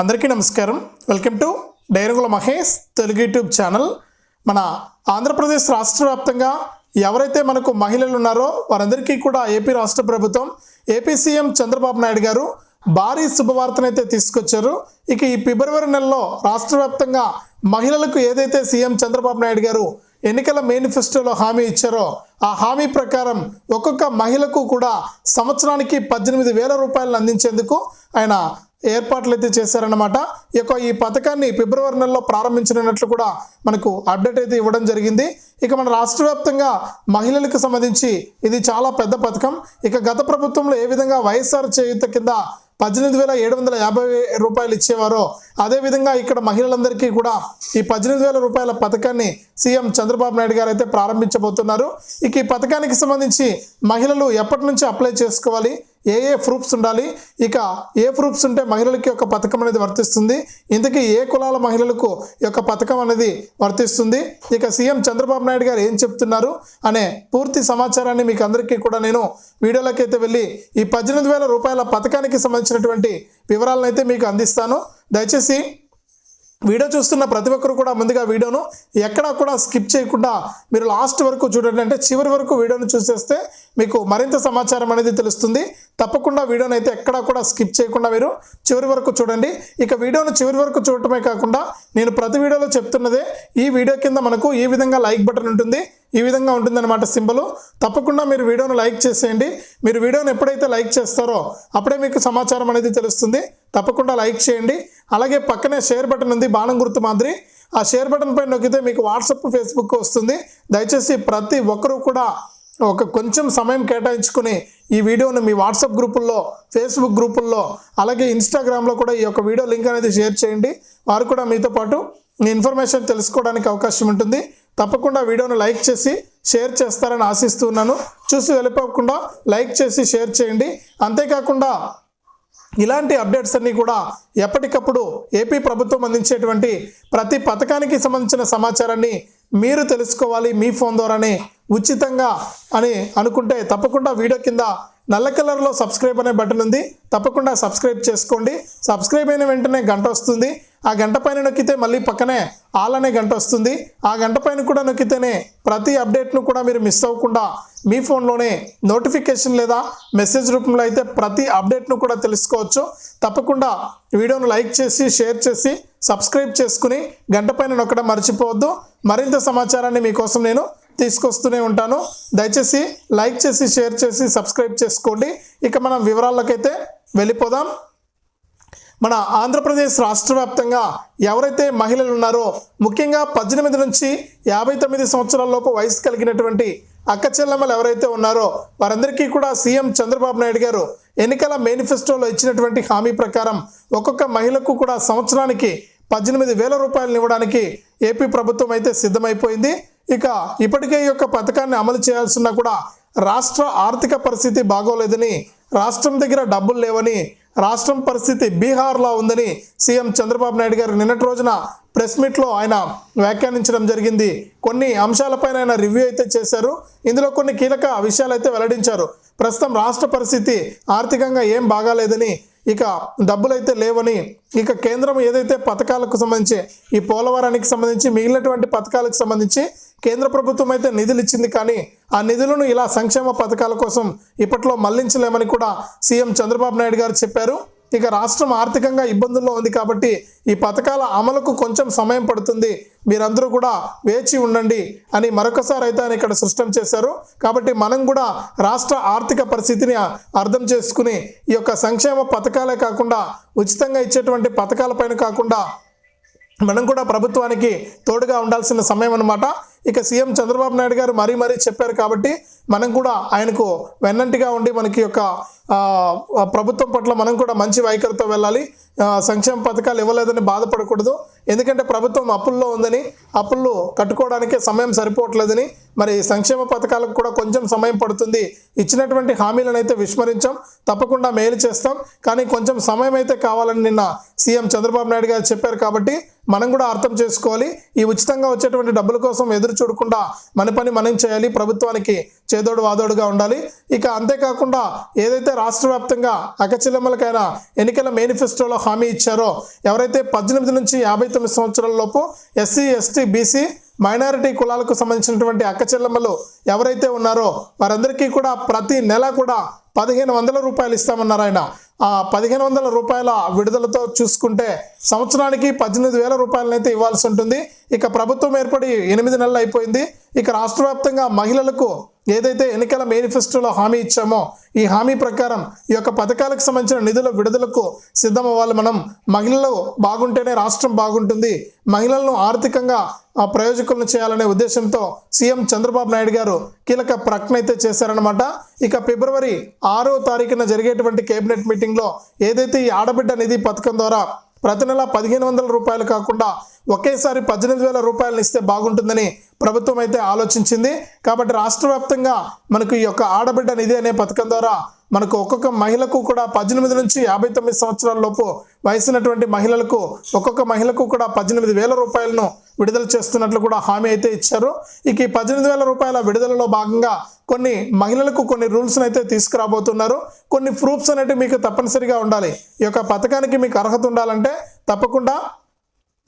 అందరికీ నమస్కారం. Welcome to డైరంగుల మహేష్ తెలుగు యూట్యూబ్ ఛానల్. మన ఆంధ్రప్రదేశ్ రాష్ట్ర వ్యాప్తంగా ఎవరైతే మనకు మహిళలు ఉన్నారో వారందరికీ కూడా ఏపీ రాష్ట్ర ప్రభుత్వం ఏపీ సీఎం చంద్రబాబు నాయుడు గారు భారీ శుభవార్తనైతే తీసుకొచ్చారు. ఇక ఈ ఫిబ్రవరి నెలలో రాష్ట్ర వ్యాప్తంగా మహిళలకు ఏదైతే సీఎం చంద్రబాబు నాయుడు గారు ఎన్నికల మేనిఫెస్టోలో హామీ ఇచ్చారో ఆ హామీ ప్రకారం ఒక్కొక్క మహిళకు కూడా సంవత్సరానికి పద్దెనిమిది వేల రూపాయలను అందించేందుకు ఆయన ఏర్పాట్లు అయితే చేశారన్నమాట. ఈ యొక్క ఈ పథకాన్ని ఫిబ్రవరి నెలలో ప్రారంభించనున్నట్లు కూడా మనకు అప్డేట్ అయితే ఇవ్వడం జరిగింది. ఇక మన రాష్ట్ర వ్యాప్తంగా మహిళలకు సంబంధించి ఇది చాలా పెద్ద పథకం. ఇక గత ప్రభుత్వంలో ఏ విధంగా వైఎస్ఆర్ చేయుత కింద పద్దెనిమిది వేల ఏడు వందల యాభై రూపాయలు ఇచ్చేవారో అదేవిధంగా ఇక్కడ మహిళలందరికీ కూడా ఈ పద్దెనిమిది వేల రూపాయల పథకాన్ని సీఎం చంద్రబాబు నాయుడు గారు అయితే ప్రారంభించబోతున్నారు. ఇక ఈ పథకానికి సంబంధించి మహిళలు ఎప్పటి నుంచి అప్లై చేసుకోవాలి? ఏ ఏ ప్రూఫ్స్ ఉండాలి? ఇక ఏ ప్రూఫ్స్ ఉంటే మహిళలకి యొక్క పథకం అనేది వర్తిస్తుంది? ఇంతకీ ఏ కులాల మహిళలకు యొక్క పథకం అనేది వర్తిస్తుంది? ఇక సీఎం చంద్రబాబు నాయుడు గారు ఏం చెప్తున్నారు? అనే పూర్తి సమాచారాన్ని మీకు అందరికీ కూడా నేను వీడియోలోకి అయితే వెళ్ళి ఈ పద్దెనిమిది వేల రూపాయల పథకానికి సంబంధించినటువంటి వివరాలను అయితే మీకు అందిస్తాను. దయచేసి వీడియో చూస్తున్న ప్రతి ఒక్కరు కూడా ముందుగా వీడియోను ఎక్కడా కూడా స్కిప్ చేయకుండా మీరు లాస్ట్ వరకు చూడండి. అంటే చివరి వరకు వీడియోను చూసేస్తే మీకు మరింత సమాచారం అనేది తెలుస్తుంది. తప్పకుండా వీడియోని అయితే ఎక్కడా కూడా స్కిప్ చేయకుండా మీరు చివరి వరకు చూడండి. ఇక వీడియోను చివరి వరకు చూడటమే కాకుండా నేను ప్రతి వీడియోలో చెప్తున్నదే ఈ వీడియో కింద మనకు ఈ విధంగా లైక్ బటన్ ఉంటుంది. ఈ విధంగా ఉంటుందన్నమాట సింబల్. తప్పకుండా మీరు వీడియోను లైక్ చేసేయండి. మీరు వీడియోను ఎప్పుడైతే లైక్ చేస్తారో అప్పుడే మీకు సమాచారం అనేది తెలుస్తుంది. తప్పకుండా లైక్ చేయండి. అలాగే పక్కనే షేర్ బటన్ ఉంది బాణం గుర్తు మాదిరి. ఆ షేర్ బటన్ పైన నొక్కితే మీకు వాట్సప్ ఫేస్బుక్ వస్తుంది. దయచేసి ప్రతి ఒక్కరూ కూడా ఒక కొంచెం సమయం కేటాయించుకుని ఈ వీడియోను మీ వాట్సాప్ గ్రూపుల్లో ఫేస్బుక్ గ్రూపుల్లో అలాగే ఇన్స్టాగ్రామ్లో కూడా ఈ యొక్క వీడియో లింక్ అనేది షేర్ చేయండి. వారు కూడా మీతో పాటు మీ ఇన్ఫర్మేషన్ తెలుసుకోవడానికి అవకాశం ఉంటుంది. తప్పకుండా వీడియోను లైక్ చేసి షేర్ చేస్తారని ఆశిస్తున్నాను. చూసి వెళ్ళిపోకుండా లైక్ చేసి షేర్ చేయండి. అంతేకాకుండా ఇలాంటి అప్డేట్స్ అన్నీ కూడా ఎప్పటికప్పుడు ఏపీ ప్రభుత్వం అందించేటువంటి ప్రతి పథకానికి సంబంధించిన సమాచారాన్ని మీరు తెలుసుకోవాలి మీ ఫోన్ ద్వారానే ఉచితంగా అని అనుకుంటే తప్పకుండా వీడియో కింద నల్ల కలర్లో సబ్స్క్రైబ్ అనే బటన్ ఉంది. తప్పకుండా సబ్స్క్రైబ్ చేసుకోండి. సబ్స్క్రైబ్ అయిన వెంటనే గంట వస్తుంది. ఆ గంట పైన నొక్కితే మళ్ళీ పక్కనే ఆల్ అనే గంట వస్తుంది. ఆ గంట పైన కూడా నొక్కితేనే ప్రతి అప్డేట్ను కూడా మీరు మిస్ అవ్వకుండా మీ ఫోన్లోనే నోటిఫికేషన్ లేదా మెసేజ్ రూపంలో అయితే ప్రతి అప్డేట్ను కూడా తెలుసుకోవచ్చు. తప్పకుండా వీడియోను లైక్ చేసి షేర్ చేసి సబ్స్క్రైబ్ చేసుకుని గంట పైన నొక్కడం మర్చిపోవద్దు. మరింత సమాచారాన్ని మీకోసం నేను తీసుకొస్తూనే ఉంటాను. దయచేసి లైక్ చేసి షేర్ చేసి సబ్స్క్రైబ్ చేసుకోండి. ఇక మనం వివరాలకైతే వెళ్ళిపోదాం. మన ఆంధ్రప్రదేశ్ రాష్ట్ర వ్యాప్తంగా ఎవరైతే మహిళలు ఉన్నారో ముఖ్యంగా పద్దెనిమిది నుంచి యాభై తొమ్మిది సంవత్సరాల లోపు వయసు కలిగినటువంటి అక్క చెల్లెమ్మలు ఎవరైతే ఉన్నారో వారందరికీ కూడా సీఎం చంద్రబాబు నాయుడు గారు ఎన్నికల మేనిఫెస్టోలో ఇచ్చినటువంటి హామీ ప్రకారం ఒక్కొక్క మహిళకు కూడా సంవత్సరానికి పద్దెనిమిది వేల రూపాయలను ఇవ్వడానికి ఏపీ ప్రభుత్వం అయితే సిద్ధమైపోయింది. ఇక ఇప్పటికే ఈ యొక్క పథకాన్ని అమలు చేయాల్సిన కూడా రాష్ట్ర ఆర్థిక పరిస్థితి బాగోలేదని రాష్ట్రం దగ్గర డబ్బులు లేవని రాష్ట్రం పరిస్థితి బీహార్లో ఉందని సీఎం చంద్రబాబు నాయుడు గారు నిన్నటి రోజున ప్రెస్ మీట్లో ఆయన వ్యాఖ్యానించడం జరిగింది. కొన్ని అంశాలపైన ఆయన రివ్యూ అయితే చేశారు. ఇందులో కొన్ని కీలక విషయాలు అయితే వెల్లడించారు. ప్రస్తుతం రాష్ట్ర పరిస్థితి ఆర్థికంగా ఏం బాగాలేదని ఇక డబ్బులైతే లేవని ఇక కేంద్రం ఏదైతే పథకాలకు సంబంధించి ఈ పోలవరానికి సంబంధించి మిగిలినటువంటి పథకాలకు సంబంధించి కేంద్ర ప్రభుత్వం అయితే నిధులు ఇచ్చింది కానీ ఆ నిధులను ఇలా సంక్షేమ పథకాల కోసం ఇప్పట్లో మళ్ళించలేమని కూడా సీఎం చంద్రబాబు నాయుడు గారు చెప్పారు. ఇక రాష్ట్రం ఆర్థికంగా ఇబ్బందుల్లో ఉంది కాబట్టి ఈ పథకాల అమలుకు కొంచెం సమయం పడుతుంది. మీరందరూ కూడా వేచి ఉండండి అని మరొకసారి అయితే ఆయన ఇక్కడ స్పష్టం చేశారు. కాబట్టి మనం కూడా రాష్ట్ర ఆర్థిక పరిస్థితిని అర్థం చేసుకుని ఈ యొక్క సంక్షేమ పథకాలే కాకుండా ఉచితంగా ఇచ్చేటువంటి పథకాలపైన కాకుండా మనం కూడా ప్రభుత్వానికి తోడుగా ఉండాల్సిన సమయం అనమాట ఇక సీఎం చంద్రబాబు నాయుడు గారు మరీ మరీ చెప్పారు కాబట్టి మనం కూడా ఆయనకు వెన్నంటిగా ఉండి మనకి యొక్క ప్రభుత్వం పట్ల మనం కూడా మంచి వైఖరితో వెళ్ళాలి. సంక్షేమ పథకాలు ఇవ్వలేదని బాధపడకూడదు. ఎందుకంటే ప్రభుత్వం అప్పుల్లో ఉందని అప్పులు కట్టుకోవడానికే సమయం సరిపోవట్లేదని మరి సంక్షేమ పథకాలకు కూడా కొంచెం సమయం పడుతుంది. ఇచ్చినటువంటి హామీలను అయితే విస్మరించాం. తప్పకుండా మేలు చేస్తాం. కానీ కొంచెం సమయం అయితే కావాలని నిన్న సీఎం చంద్రబాబు నాయుడు గారు చెప్పారు కాబట్టి మనం కూడా అర్థం చేసుకోవాలి. ఈ ఉచితంగా వచ్చేటువంటి డబ్బుల కోసం ఎదురు చూడకుండా మన పని మనం చేయాలి ప్రభుత్వానికి చేదోడు వాదోడుగా ఉండాలి. ఇక అంతేకాకుండా ఏదైతే రాష్ట్ర వ్యాప్తంగా అకచిలమ్మలకైనా ఎన్నికల మేనిఫెస్టోలో హామీ ఇచ్చారో ఎవరైతే పద్దెనిమిది నుంచి యాభై తొమ్మిది సంవత్సరాల లోపు ఎస్సీ ఎస్టీ బీసీ మైనారిటీ కులాలకు సంబంధించినటువంటి అక్క చెల్లెమ్మలు ఎవరైతే ఉన్నారో వారందరికీ కూడా ప్రతి నెల కూడా పదిహేను వందల రూపాయలు ఇస్తామన్నారు ఆయన. పదిహేను వందల రూపాయల విడుదలతో చూసుకుంటే సంవత్సరానికి పద్దెనిమిది వేల రూపాయలనైతే ఇవ్వాల్సి ఉంటుంది. ఇక ప్రభుత్వం ఏర్పడి ఎనిమిది నెలలు అయిపోయింది. ఇక రాష్ట్ర వ్యాప్తంగా మహిళలకు ఏదైతే ఎన్నికల మేనిఫెస్టోలో హామీ ఇచ్చామో ఈ హామీ ప్రకారం ఈ యొక్క పథకాలకు సంబంధించిన నిధుల విడుదలకు సిద్ధం అవ్వాలి మనం. మహిళలు బాగుంటేనే రాష్ట్రం బాగుంటుంది. మహిళలను ఆర్థికంగా ప్రయోజకులను చేయాలనే ఉద్దేశంతో సీఎం చంద్రబాబు నాయుడు గారు కీలక ప్రకటన అయితే చేశారనమాట ఇక ఫిబ్రవరి ఆరో తారీఖున జరిగేటువంటి కేబినెట్ మీటింగ్లో ఏదైతే ఈ ఆడబిడ్డ నిధి పథకం ద్వారా ప్రతి నెల పదిహేను వందల రూపాయలు కాకుండా ఒకేసారి పద్దెనిమిది వేల రూపాయలు ఇస్తే బాగుంటుందని ప్రభుత్వం అయితే ఆలోచించింది. కాబట్టి రాష్ట్ర వ్యాప్తంగా మనకు ఈ యొక్క ఆడబిడ్డ నిధి అనే పథకం ద్వారా మనకు ఒక్కొక్క మహిళకు కూడా పద్దెనిమిది నుంచి యాభై తొమ్మిది సంవత్సరాల లోపు వయసున్నటువంటి మహిళలకు ఒక్కొక్క మహిళకు కూడా పద్దెనిమిది వేల రూపాయలను విడుదల చేస్తున్నట్లు కూడా హామీ అయితే ఇచ్చారు. ఇక ఈ పద్దెనిమిది వేల రూపాయల విడుదలలో భాగంగా కొన్ని మహిళలకు కొన్ని రూల్స్ని అయితే తీసుకురాబోతున్నారు. కొన్ని ప్రూఫ్స్ అనేవి మీకు తప్పనిసరిగా ఉండాలి. ఈ యొక్క పథకానికి మీకు అర్హత ఉండాలంటే తప్పకుండా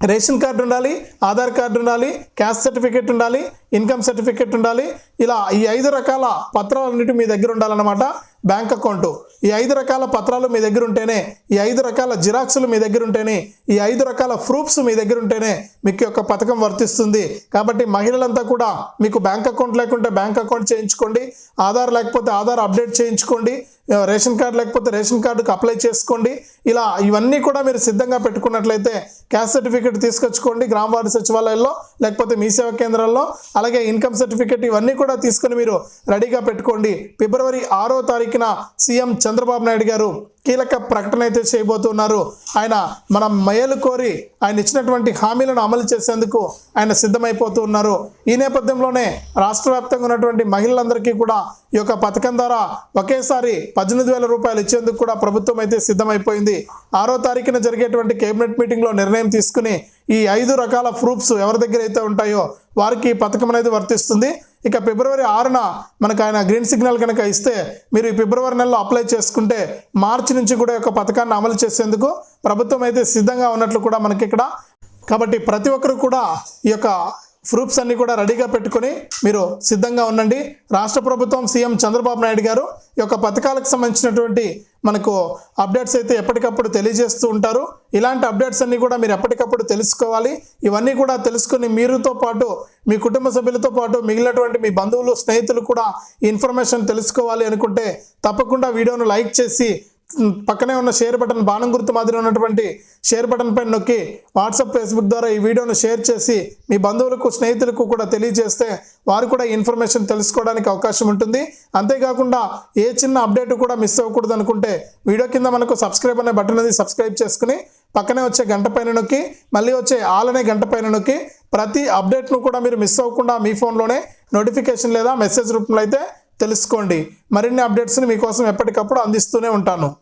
రేషన్ కార్డు ఉండాలి ఆధార్ కార్డు ఉండాలి క్యాస్ట్ సర్టిఫికేట్ ఉండాలి ఇన్కమ్ సర్టిఫికేట్ ఉండాలి. ఇలా ఈ ఐదు రకాల పత్రాలన్నిటి మీ దగ్గర ఉండాలన్నమాట బ్యాంక్ అకౌంట్. ఈ ఐదు రకాల పత్రాలు మీ దగ్గర ఉంటేనే ఈ ఐదు రకాల జిరాక్సులు మీ దగ్గర ఉంటేనే ఈ ఐదు రకాల ప్రూఫ్స్ మీ దగ్గర ఉంటేనే మీకు యొక్క పథకం వర్తిస్తుంది. కాబట్టి మహిళలంతా కూడా మీకు బ్యాంక్ అకౌంట్ లేకుంటే బ్యాంక్ అకౌంట్ చేయించుకోండి. ఆధార్ లేకపోతే ఆధార్ అప్డేట్ చేయించుకోండి. రేషన్ కార్డు లేకపోతే రేషన్ కార్డుకి అప్లై చేసుకోండి. ఇలా ఇవన్నీ కూడా మీరు సిద్ధంగా పెట్టుకున్నట్లయితే క్యాస్ట్ సర్టిఫికేట్ తీసుకొచ్చుకోండి గ్రామ సచివాలయాల్లో లేకపోతే మీ సేవా కేంద్రాల్లో. అలాగే ఇన్కమ్ సర్టిఫికేట్ ఇవన్నీ కూడా తీసుకొని మీరు రెడీగా పెట్టుకోండి. ఫిబ్రవరి ఆరో తారీఖున సీఎం చంద్రబాబు నాయుడు గారు కీలక ప్రకటన అయితే చేయబోతున్నారు. ఆయన మన మేలు కోరి ఆయన ఇచ్చినటువంటి హామీలను అమలు చేసేందుకు ఆయన సిద్ధమైపోతూ ఉన్నారు ఈ నేపథ్యంలోనే రాష్ట్ర వ్యాప్తంగా ఉన్నటువంటి మహిళలందరికీ కూడా ఈ యొక్క పథకం ద్వారా ఒకేసారి పద్దెనిమిది వేల రూపాయలు ఇచ్చేందుకు కూడా ప్రభుత్వం అయితే సిద్ధమైపోయింది. ఆరో తారీఖున జరిగేటువంటి కేబినెట్ మీటింగ్లో నిర్ణయం తీసుకుని ఈ ఐదు రకాల ప్రూఫ్స్ ఎవరి దగ్గర అయితే ఉంటాయో వారికి పథకం అనేది వర్తిస్తుంది. ఇక ఫిబ్రవరి ఆరున మనకు ఆయన గ్రీన్ సిగ్నల్ కనుక ఇస్తే మీరు ఈ ఫిబ్రవరి నెలలో అప్లై చేసుకుంటే మార్చి నుంచి కూడా యొక్క పథకాన్ని అమలు చేసేందుకు ప్రభుత్వం అయితే సిద్ధంగా ఉన్నట్లు కూడా మనకి ఇక్కడ కాబట్టి ప్రతి ఒక్కరు కూడా ఈ యొక్క ప్రూఫ్స్ అన్ని కూడా రెడీగా పెట్టుకొని మీరు సిద్ధంగా ఉండండి. రాష్ట్ర ప్రభుత్వం సీఎం చంద్రబాబు నాయుడు గారు ఈ యొక్క పథకాలకు సంబంధించినటువంటి మనకు అప్డేట్స్ అయితే ఎప్పటికప్పుడు తెలియజేస్తూ ఉంటారు. ఇలాంటి అప్డేట్స్ అన్నీ కూడా మీరు ఎప్పటికప్పుడు తెలుసుకోవాలి. ఇవన్నీ కూడా తెలుసుకుని మీరుతో పాటు మీ కుటుంబ సభ్యులతో పాటు మిగిలినటువంటి మీ బంధువులు స్నేహితులు కూడా ఈ ఇన్ఫర్మేషన్ తెలుసుకోవాలి అనుకుంటే తప్పకుండా వీడియోను లైక్ చేసి పక్కనే ఉన్న షేర్ బటన్ బాణం గుర్తు మాదిరి ఉన్నటువంటి షేర్ బటన్ పైన నొక్కి వాట్సాప్ ఫేస్బుక్ ద్వారా ఈ వీడియోను షేర్ చేసి మీ బంధువులకు స్నేహితులకు కూడా తెలియజేస్తే వారు కూడా ఇన్ఫర్మేషన్ తెలుసుకోవడానికి అవకాశం ఉంటుంది. అంతేకాకుండా ఏ చిన్న అప్డేట్ కూడా మిస్ అవ్వకూడదు అనుకుంటే వీడియో కింద మనకు సబ్స్క్రైబ్ అనే బటన్ అనేది సబ్స్క్రైబ్ చేసుకుని పక్కనే వచ్చే గంట పైన నొక్కి మళ్ళీ వచ్చే ఆల్ అనే గంట పైన నొక్కి ప్రతి అప్డేట్ను కూడా మీరు మిస్ అవ్వకుండా మీ ఫోన్లోనే నోటిఫికేషన్ లేదా మెసేజ్ రూపంలో అయితే తెలుసుకోండి. మరిన్ని అప్డేట్స్ని మీకోసం ఎప్పటికప్పుడు అందిస్తూనే ఉంటాను.